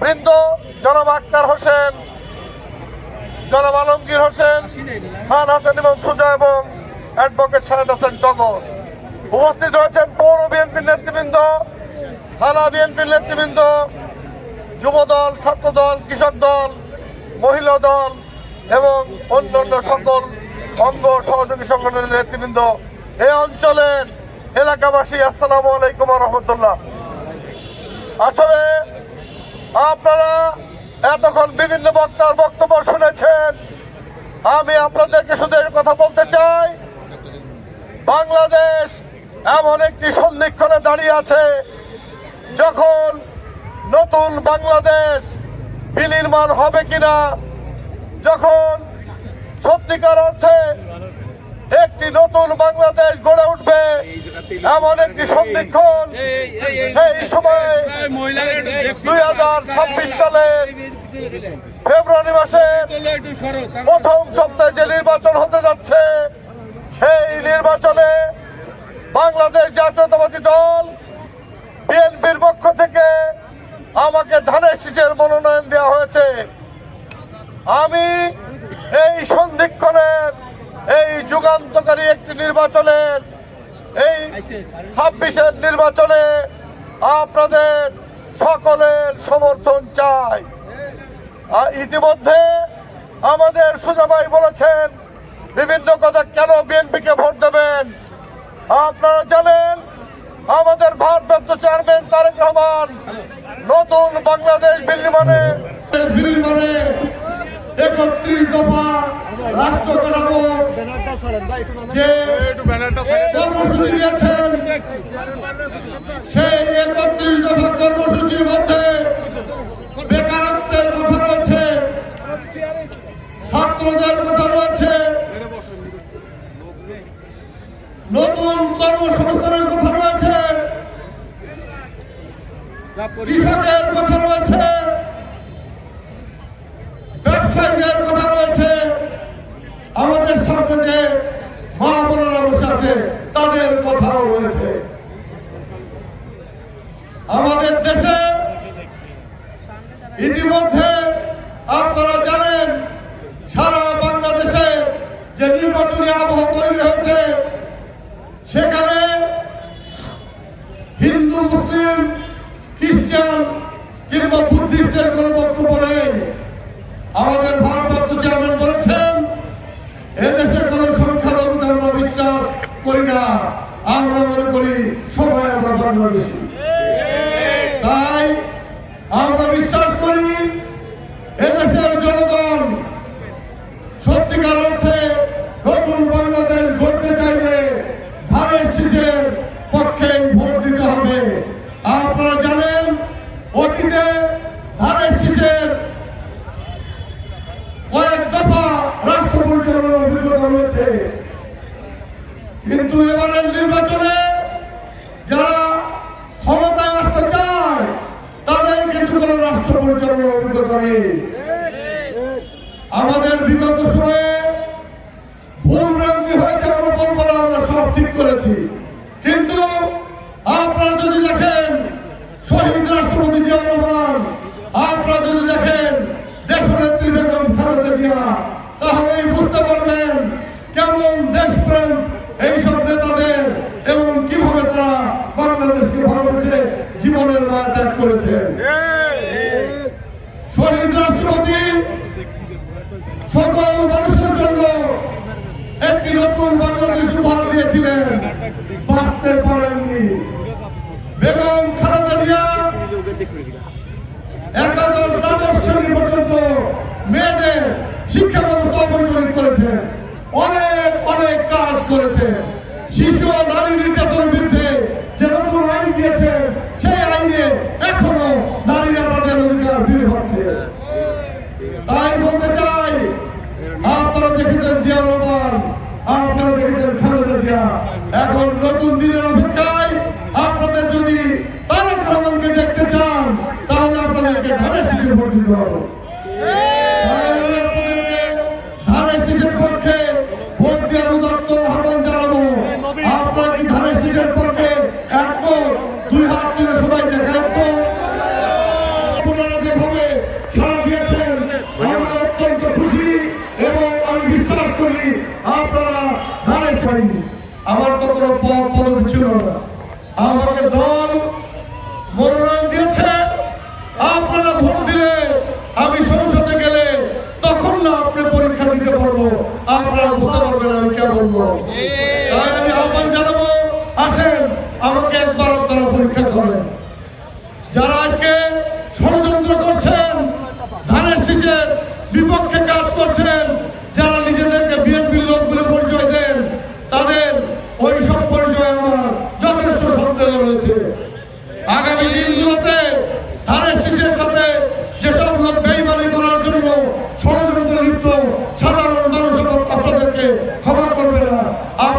বৃন্দ জনাব আক্তার হোসেন, জনাব আলমগীর হোসেন খান হাসান এবং সুজা এবং অ্যাডভোকেট শাহেদ হাসান টগর উপস্থিত রয়েছেন পৌর বিএনপির নেতৃবৃন্দ, থানা বিএনপির নেতৃবৃন্দ যুব দল ছাত্র দল কৃষক দল, মহিলা দল এবং অন্যান্য সকল অঙ্গ সহযোগী সংগঠনের নেতৃবৃন্দ। এই অঞ্চলের এলাকাবাসী, আসসালামু আলাইকুম রহমতুল্লাহ। আসলে আপনারা এতক্ষণ বিভিন্ন বক্তার বক্তব্য শুনেছেন। আমি আপনাদেরকে শুধু কথা বলতে চাই, বাংলাদেশ এমন একটি সন্ধিক্ষণে দাঁড়িয়ে আছে যখন নতুন বাংলাদেশ বিনির্মাণ হবে কিনা, যখন সত্যিকার অর্থে একটি নতুন বাংলাদেশ গড়ে উঠবে। এমন একটি সন্ধিক্ষণ সেই সময় দুই হাজার ছাব্বিশ সালে ফেব্রুয়ারি মাসে প্রথম সপ্তাহে যে নির্বাচন হতে যাচ্ছে, সেই নির্বাচনে বাংলাদেশ জাতীয়তাবাদী দল বিএনপির পক্ষ থেকে আমাকে ধানের শীষের মনোনয়ন দেওয়া হয়েছে। আমি এই সন্ধিক্ষণের যুগান্তকারী একটি নির্বাচনের এই ছাব্বিশের নির্বাচনে আপনাদের সকলের সমর্থন চাই। ইতিমধ্যে আমাদের সুজাবাই বলেছেন, বিভিন্ন কথা কেন বিএনপিকে ভোট দেবেন? আপনারা জানেন, আমাদের ভারপ্রাপ্ত চেয়ারম্যান তারেক রহমান নতুন বাংলাদেশ বিনির্মাণে একত্রিশ দফা রাষ্ট্র কাঠামো যে কর্মসূচি দিয়েছেন সেই একত্রিশ দফা কর্মসূচির মধ্যে বেকারত্বের কথা রয়েছে ছাত্রদের কথা রয়েছে নতুন কর্মসংস্থানের কথা রয়েছে কৃষকের কথা রয়েছে ব্যবসায়ীদের সামনে যে মা বসে আছে, তাদের কথাও রয়েছে। আমাদের দেশে ইতিমধ্যে আপনারা জানেন, সারা বাংলাদেশে যে নির্বাচনী আবহাওয়া তৈরি হয়েছে, সেখানে হিন্দু, মুসলিম, খ্রিস্টান কিংবা বুদ্ধিস্টের কোনো বক্তব্য নেই। আমাদের ভারপ্রাপ্ত চেয়ারম্যান বলেছেন এদেশে কোনো সংখ্যালঘু ধর্ম বিশ্বাস করি না আমরা মনে করি বাংলাদেশী তাই আমরা বিশ্বাস করি এদেশের জনগণ সত্যিকার অর্থে নতুন বাংলাদেশ গড়তে চাইলে ধানের শীষের পক্ষে ভোট দিতে হবে আপনারা জানেন অতীতে ধানের শীষের কয়েক দফা রাষ্ট্র পরিচালনার অভিজ্ঞতা রয়েছে কিন্তু এবারের নির্বাচনে যারা ক্ষমতায় আসতে চায় তাদের কিন্তু কোনো রাষ্ট্র পরিচালনার অভিজ্ঞতা নেই আমাদের বিগত সময়ে ভুল ভ্রান্তি হয়েছে আমরা সব ঠিক করেছি। কিন্তু আপনারা যদি দেখেন, শহীদ রাষ্ট্রপতি জিয়া রহমান, আপনারা যদি দেখেন, দেশনেত্রী বেগম খালেদা জিয়া, তাহলেই বুঝতে পারবেন কেমন দেশপ্রেম এইসব নেতাদের এবং কীভাবে তারা বাংলাদেশকে ভালোবেসে জীবনের মায়া ত্যাগ করেছেন শহীদ রাষ্ট্রপতি সকল মানুষের জন্য একটি নতুন বাংলাদেশ উপহার বাঁচতে পারেননি। বেগম খালেদা একাদশ দ্বাদশ শ্রেণি পর্যন্ত মেয়েদের শিক্ষা ব্যবস্থা পরিচালিত করেছেন। অনেক অনেক কাজ করেছে। শিশু ও নারী নির্যাতনের বিরুদ্ধে যে নতুন আইন দিয়েছে, সেই আইনে এখনও নারীরা তাদের অধিকার ফিরে পাচ্ছে। থেকে ধানের শীষের ভোট দিতে পারব ধানের পক্ষে ভোট দেওয়ার উদার্ত আহ্বান জানাব। আপনার কি ধানের পক্ষে একটু দুই হাত তুলে সবাই দেখান আপনারা যেভাবে সাড়া দিয়েছেন, আমরা অত্যন্ত খুশি এবং আমি বিশ্বাস করি আপনারা ধানের ছাড়িনি আমার তো কোনো পদ পদবি ছিল না। আমাকে দল আপনারা বুঝতে পারবেন আমি কেন বলব আমি আহ্বান জানাব আসেন আমাকে একবার আপনারা পরীক্ষা করেন। যারা আজকে ষড়যন্ত্র করছেন ধানের শীষের বিপক্ষে কাজ করছেন All